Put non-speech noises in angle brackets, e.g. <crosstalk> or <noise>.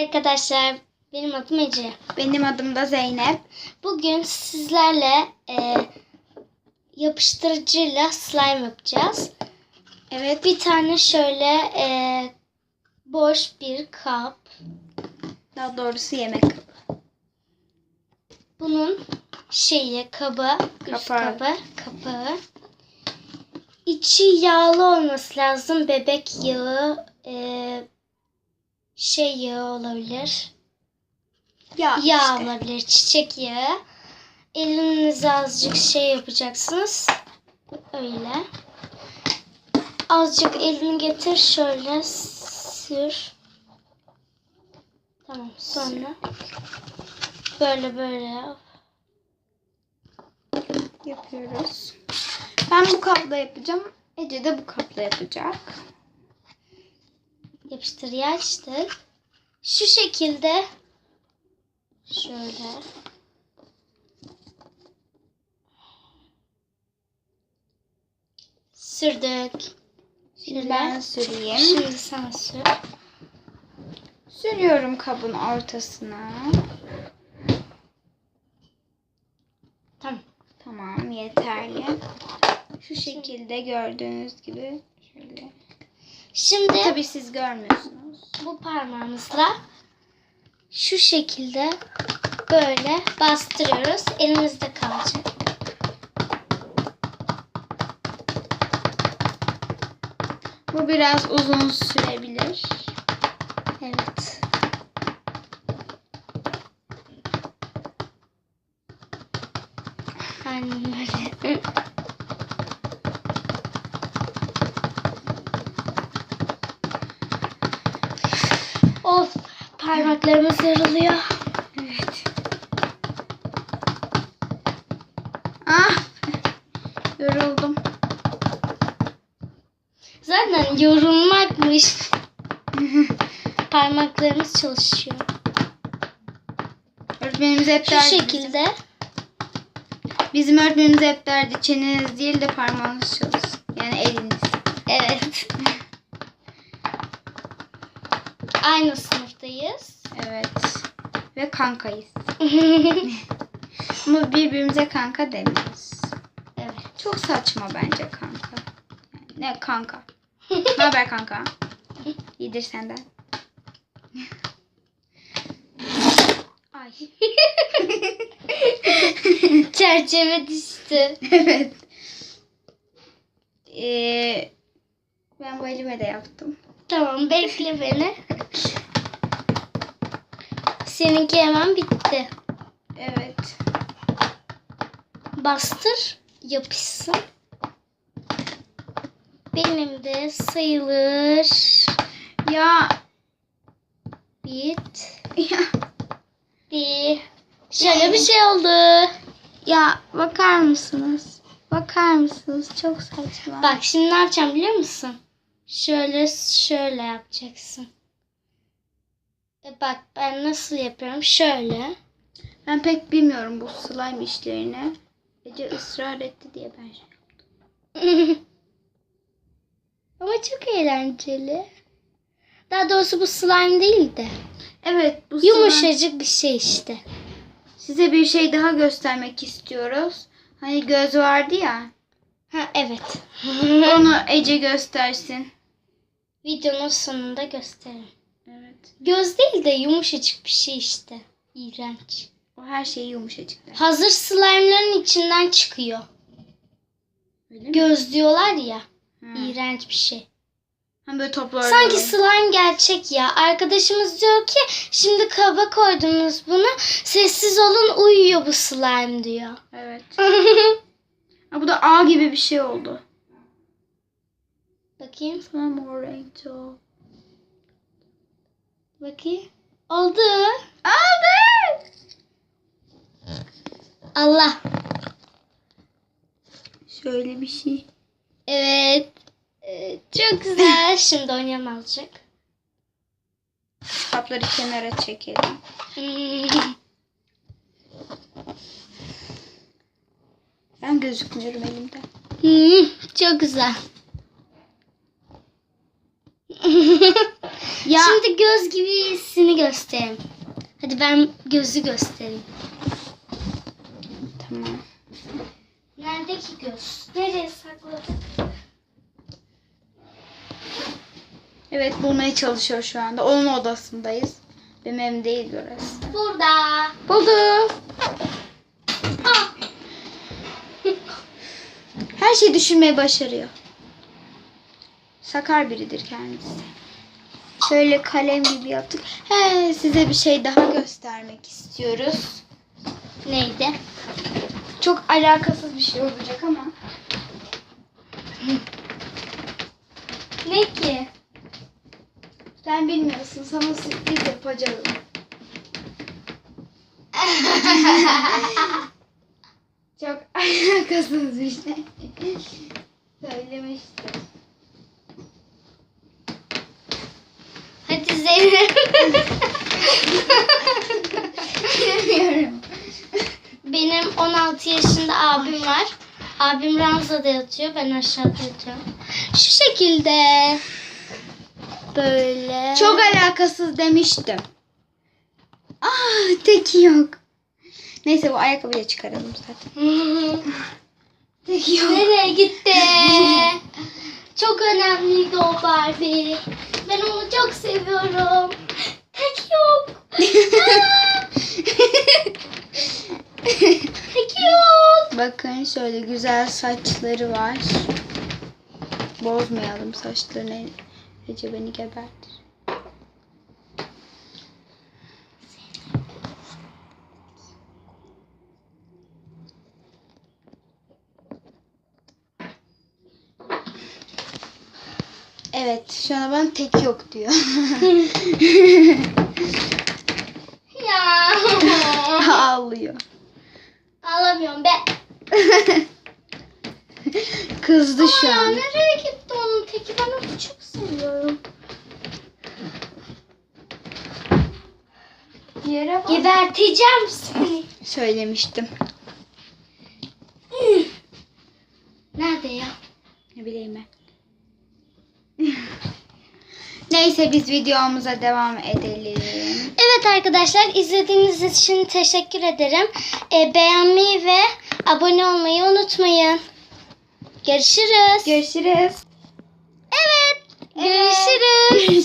Arkadaşlar benim adım Ece. Benim adım da Zeynep. Bugün sizlerle e, yapıştırıcıyla slime yapacağız. Evet. Bir tane şöyle e, boş bir kap. Daha doğrusu yemek kabı. Bunun şeyi kabı, üst Kapağı. kabı, kapağı. İçi yağlı olması lazım. Bebek yağı, e, şey yağı olabilir. Ya Yağ işte. olabilir, çiçek yağı. Elinize azıcık şey yapacaksınız. Öyle. Azıcık elini getir şöyle sür. Tamam sonra böyle böyle yap. yapıyoruz. Ben bu kapla yapacağım. Ece de bu kapla yapacak. Yapıştırıyı açtık. Şu şekilde şöyle sürdük. Şimdi Şöyle. ben süreyim. Şimdi sen sür. Sürüyorum kabın ortasına. Tamam. Tamam yeterli. Şu şekilde gördüğünüz gibi. Şimdi Tabii siz görmüyorsunuz. bu parmağımızla şu şekilde böyle bastırıyoruz. Elimizde kalacak. Bu biraz uzun sürebilir. Evet. Aynen böyle. Parmaklarımız yarılıyor. Evet. Ah! Yoruldum. Zaten yorulmakmış. <laughs> Parmaklarımız çalışıyor. Öğretmenimiz hep Şu derdi. şekilde. Bizim öğretmenimiz hep derdi çeneniz değil de parmağınız çalışsın. Yani eliniz. Evet. <laughs> Aynı sınıftayız. Evet. Ve kankayız. <laughs> Ama birbirimize kanka demiyoruz. evet. Çok saçma bence kanka. Yani ne kanka? ne haber kanka? İyidir senden. Ay. <laughs> Çerçeve düştü. evet. Ee, ben bu elime de yaptım. Tamam bekle beni. Seninki hemen bitti. Evet. Bastır yapışsın. Benim de sayılır. Ya Bit. ya Bir. Şöyle bir şey oldu. ya bakar mısınız? Bakar mısınız? Çok saçma. Bak şimdi ne yapacağım biliyor musun? Şöyle şöyle yapacaksın. E bak ben nasıl yapıyorum? Şöyle. Ben pek bilmiyorum bu slime işlerini. Ece ısrar etti diye ben şey. <laughs> Ama çok eğlenceli. Daha doğrusu bu slime değil de. Evet bu slime- Yumuşacık bir şey işte. Size bir şey daha göstermek istiyoruz. Hani göz vardı ya. Ha evet. Onu Ece göstersin. Videonun sonunda gösteririm. Evet. Göz değil de yumuşacık bir şey işte. İğrenç. O her şeyi yumuşacık der. Hazır slime'ların içinden çıkıyor. Öyle mi? Göz diyorlar ya. Ha. İğrenç bir şey. Hem böyle toplar. Sanki slime gerçek ya. Arkadaşımız diyor ki şimdi kaba koydunuz bunu. Sessiz olun uyuyor bu slime diyor. Evet. <laughs> Ha, bu da ağ gibi bir şey oldu. Bakayım. Mor renkli o. Bakayım. Oldu. Aldı. Allah. Şöyle bir şey. Evet. Ee, Çok güzel. <laughs> Şimdi oynayalım azıcık. Kapları kenara çekelim. Ben gözükmüyorum elimde. Hmm, Çok güzel. Ya Şimdi göz gibisini göstereyim. Hadi ben gözü göstereyim. Tamam. Nerede ki göz? Nereye sakladık? Evet bulmaya çalışıyor şu anda. Onun odasındayız. Benim evim değil burası. Burada. Buldu. Ah. Her şeyi düşürmeyi başarıyor. Sakar biridir kendisi. Şöyle kalem gibi yaptık. He, size bir şey daha göstermek istiyoruz. Neydi? Çok alakasız bir şey olacak ama. Ne ki? Sen bilmiyorsun. Sana sürpriz yapacağım. <laughs> Çok alakasız bir şey. Söylemiştim. Hadi Zeynep. Bilmiyorum. Benim 16 yaşında abim var. Abim ranzada yatıyor. Ben aşağıda yatıyorum. Şu şekilde. Böyle. Çok alakasız demiştim. Ah teki yok. Neyse bu ayakkabıyı da çıkaralım zaten. <laughs> Teki yok. Nereye gitti? <laughs> çok önemliydi o Barbie. Ben onu çok seviyorum. Tek yok. <laughs> Tek yok. Bakın şöyle güzel saçları var. Bozmayalım saçlarını. Ece beni gebertir. Evet, şu an bana tek yok diyor. <laughs> Ya. <laughs> Ağlıyor. Ağlamıyorum be. <laughs> Kızdı şu Ya an. nereye gitti onun teki? Ben onu çok seviyorum. Yere bak. Geberteceğim seni. Söylemiştim. Nerede ya? Ne bileyim ben. Neyse biz videomuza devam edelim. Evet arkadaşlar izlediğiniz için teşekkür ederim. Ee, beğenmeyi ve abone olmayı unutmayın. Görüşürüz. Görüşürüz. evet. Görüşürüz. <laughs>